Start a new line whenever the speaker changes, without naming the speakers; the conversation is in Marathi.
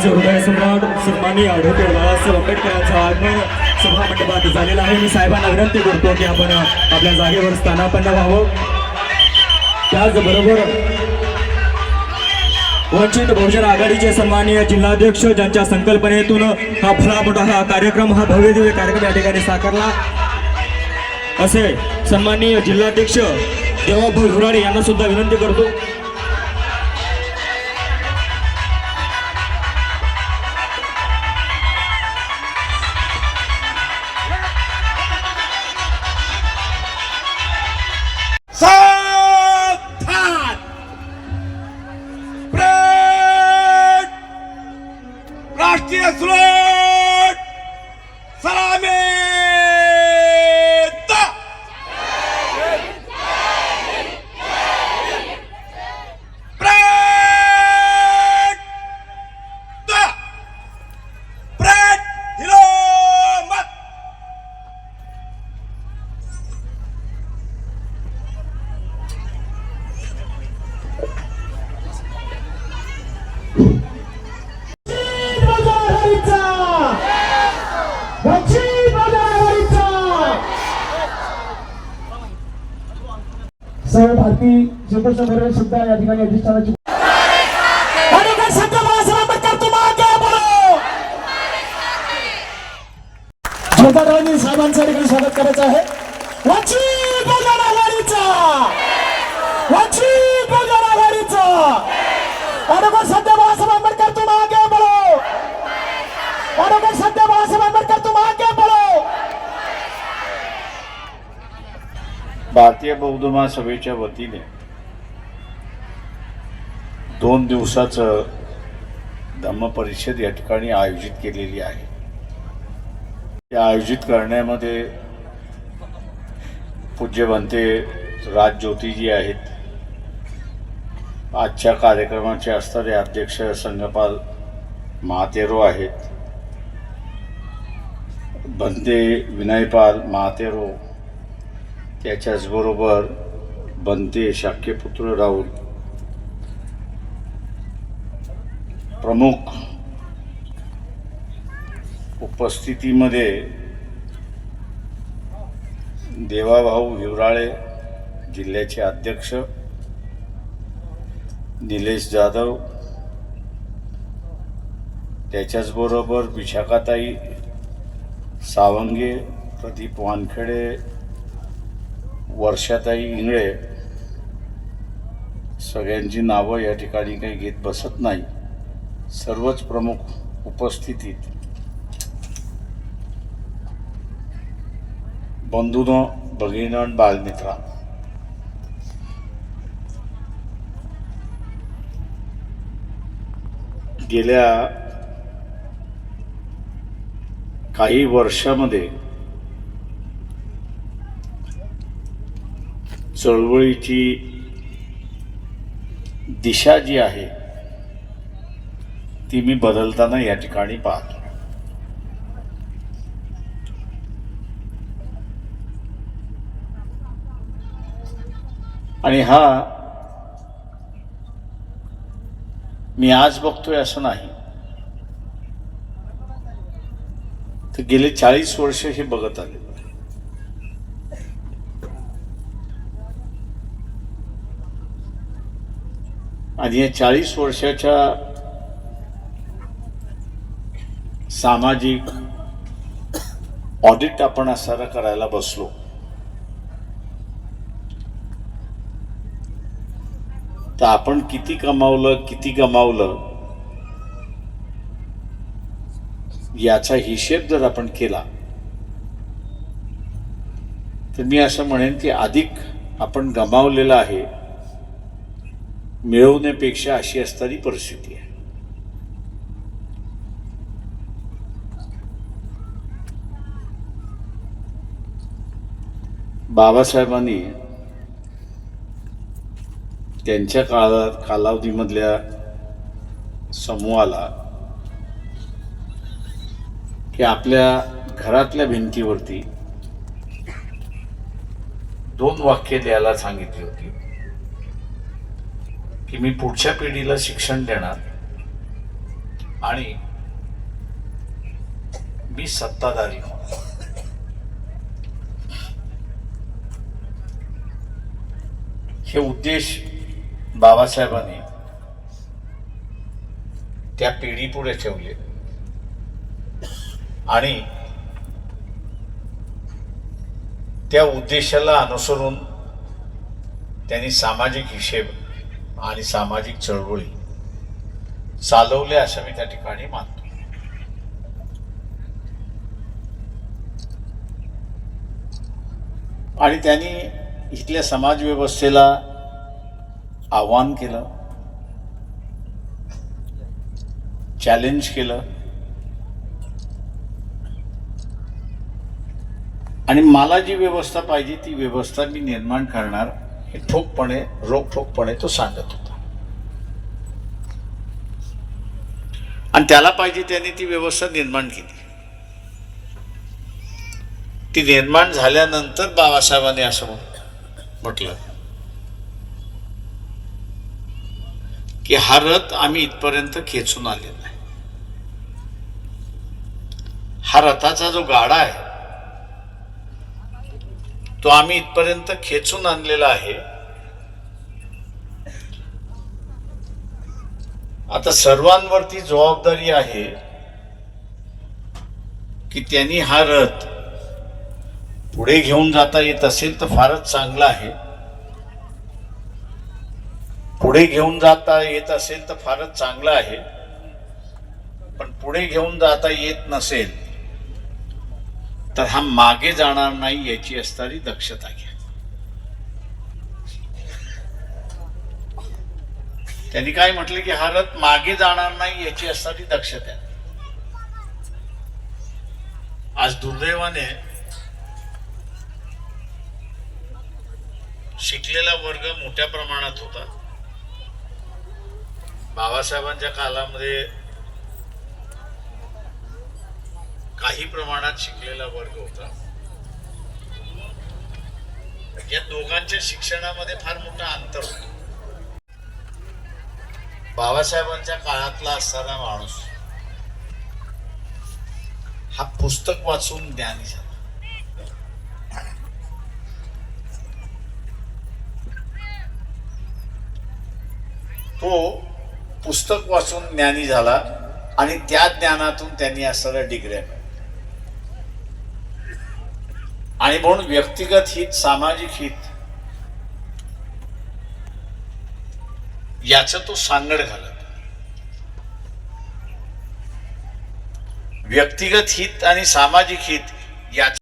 बहुजनांचे हृदय सम्राट सन्मानी आढळते बाळासाहेब आंबेडकरांचं आगमन सभा मंडपात झालेलं आहे. मी साहेबांना विनंती करतो की आपण आपल्या जागेवर स्थानापन्न व्हावं. त्याचबरोबर वंचित बहुजन आघाडीचे सन्माननीय जिल्हाध्यक्ष ज्यांच्या संकल्पनेतून हा भला हा कार्यक्रम हा भव्य दिव्य कार्यक्रम या ठिकाणी साकारला. असे सन्माननीय जिल्हाध्यक्ष देवाभाऊ हिवराडे यांना सुद्धा विनंती करतो.
सर्व भारतीय जनता संघटना सुद्धा या ठिकाणी अधिष्ठानाची जोरदारांनी साहेबांचं ठिकाणी स्वागत करायचं आहे.
बहुजन आघाडीचा वंचित बहुजन आघाडीचा ॲडव्होकेट सत्यवास आंबेडकर
भारतीय बौद्ध महासभेच्या वतीने दोन दिवसाचं धम्म परिषद या ठिकाणी आयोजित केलेली आहे. या आयोजित करण्यामध्ये पूज्य बनते राजज्योतिजी आहेत. आजच्या कार्यक्रमाचे असणारे अध्यक्ष संगपाल महातेरो आहेत. भंते विनयपाल महातेरो त्याच्याचबरोबर बनते शाक्यपुत्र राहुल. प्रमुख उपस्थितीमध्ये देवाभाऊ हिवराळे जिल्ह्याचे अध्यक्ष निलेश जाधव. त्याच्याचबरोबर विशाखाताई सावंगे प्रदीप वानखेडे वर्षाताई इंगळे सगळ्यांची नावं या ठिकाणी काही घेत बसत नाही. सर्वच प्रमुख उपस्थितीत बंधून भगिनी आणि बालमित्रा गेल्या काही वर्षामध्ये चळवळीची दिशा जी आहे ती मी बदलताना या ठिकाणी पाहतो. आणि हा मी आज बघतोय असं नाही. तर गेले चाळीस वर्ष हे बघत आले आहे आणि या चाळीस वर्षाच्या सामाजिक ऑडिट आपण असायला करायला बसलो. तर आपण किती कमावलं किती गमावलं याचा हिशेब जर आपण केला तर मी असं म्हणेन की अधिक आपण गमावलेलं आहे मिळवण्यापेक्षा अशी असणारी परिस्थिती आहे. बाबासाहेबांनी त्यांच्या काळात कालावधीमधल्या समूहाला की आपल्या घरातल्या भिंतीवरती दोन वाक्य द्यायला सांगितली होती. की मी पुढच्या पिढीला शिक्षण देणार आणि मी सत्ताधारी होणार. हे उद्देश बाबासाहेबांनी त्या पिढी पुढे ठेवले. आणि त्या उद्देशाला अनुसरून त्यांनी सामाजिक हिशेब आणि सामाजिक चळवळी चालवल्या असं मी त्या ठिकाणी मानतो. आणि त्यांनी इथल्या समाज व्यवस्थेला आव्हान केलं चॅलेंज केलं. आणि मला जी व्यवस्था पाहिजे ती व्यवस्था मी निर्माण करणार हे ठोकपणे रोखठोकपणे तो सांगत होता. आणि त्याला पाहिजे त्याने ती व्यवस्था निर्माण केली. ती निर्माण झाल्यानंतर बाबासाहेबांनी असं म्हटलं की हा रथ आम्ही इथपर्यंत खेचून आलेला आहे. हा रथाचा जो गाडा आहे तो आम्ही इथपर्यंत खेचून आणलेला आहे. आता सर्वांवरती जबाबदारी आहे की त्यांनी हा रथ पुढे घेऊन जाता येत असेल तर फारच चांगला आहे. पुढे घेऊन जाता येत असेल तर फारच चांगला आहे. पण पुढे घेऊन जाता येत नसेल तर हा मागे जाणार नाही याची असणारी दक्षता घ्या. त्यांनी काय म्हटलं की हा रथ मागे जाणार नाही याची असणारी दक्षता. आज दुर्दैवाने शिकलेला वर्ग मोठ्या प्रमाणात होता. बाबासाहेबांच्या कालामध्ये काही प्रमाणात शिकलेला वर्ग होता. या दोघांच्या शिक्षणामध्ये फार मोठा अंतर होतो. बाबासाहेबांच्या काळातला असणारा माणूस हा पुस्तक वाचून ज्ञानी झाला. तो पुस्तक वाचून ज्ञानी झाला आणि त्या ज्ञानातून त्यांनी असणाऱ्या डिग्र्या आणि म्हणून व्यक्तिगत हित सामाजिक हित याच तो सांगड घालत. व्यक्तिगत हित आणि सामाजिक हित याच